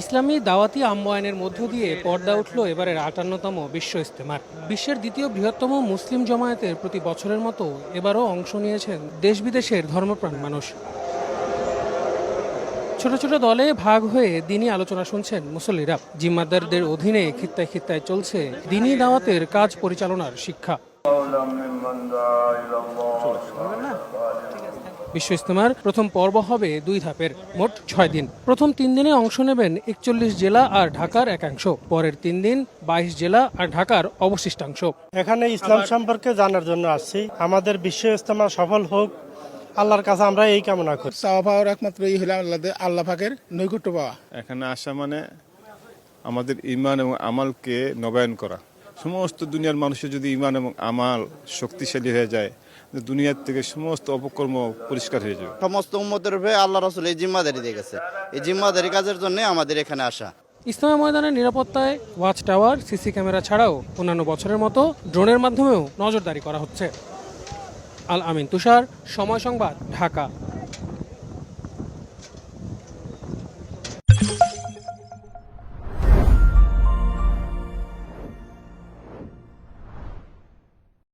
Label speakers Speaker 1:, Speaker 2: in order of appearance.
Speaker 1: ইসলামী দাওয়াতি আম্বায়নের মধ্য দিয়ে পর্দা উঠল এবারের আটান্নতম বিশ্ব ইস্তেমার। বিশ্বের দ্বিতীয় বৃহত্তম মুসলিম জমায়েতের প্রতি বছরের মতো এবারও অংশ নিয়েছেন দেশ বিদেশের ধর্মপ্রাণ মানুষ। ছোট ছোট দলে ভাগ হয়ে দিনই আলোচনা শুনছেন মুসল্লিরা। জিম্মাদারদের অধীনে খিত্তায় খিত্তায় চলছে দিনই দাওয়াতের কাজ পরিচালনার শিক্ষা। বিশ্ব ইস্তেমার প্রথম পর্ব হবে দুই ধাপের মোট ছয় দিন। প্রথম তিন দিনে অংশ নেবেন একচল্লিশ জেলা আর ঢাকার একাংশ। পরের তিন দিন বাইশ জেলা আর ঢাকার অবশিষ্টাংশ।
Speaker 2: এখানে ইসলাম সম্পর্কে জানার জন্য আসছি। আমাদের বিশ্ব ইস্তেমা সফল হোক আল্লাহর কাছে আমরা এই কামনা করি।
Speaker 3: চাওয়া পাওয়ার একমাত্র এই হলো আল্লাহ আল্লাহ পাকের নৈকট্য পাওয়া।
Speaker 4: এখানে আসা মানে আমাদের ইমান এবং আমালকে নবায়ন করা। সমস্ত দুনিয়ার মানুষের যদি ইমান এবং আমাল শক্তিশালী হয়ে যায় দুনিয়ার থেকে সমস্ত অপকর্ম পরিষ্কার হয়ে যাবে।
Speaker 5: সমস্ত উম্মতের উপরে আল্লাহ রসুল এই জিম্মাদারি দিয়ে গেছে। এই জিম্মাদারি কাজের জন্য আমাদের এখানে আসা।
Speaker 1: ইসলামী ময়দানের নিরাপত্তায় ওয়াচ টাওয়ার সিসি ক্যামেরা ছাড়াও অন্যান্য বছরের মতো ড্রোনের মাধ্যমেও নজরদারি করা হচ্ছে। আল আমিন তুষার সময় সংবাদ ঢাকা।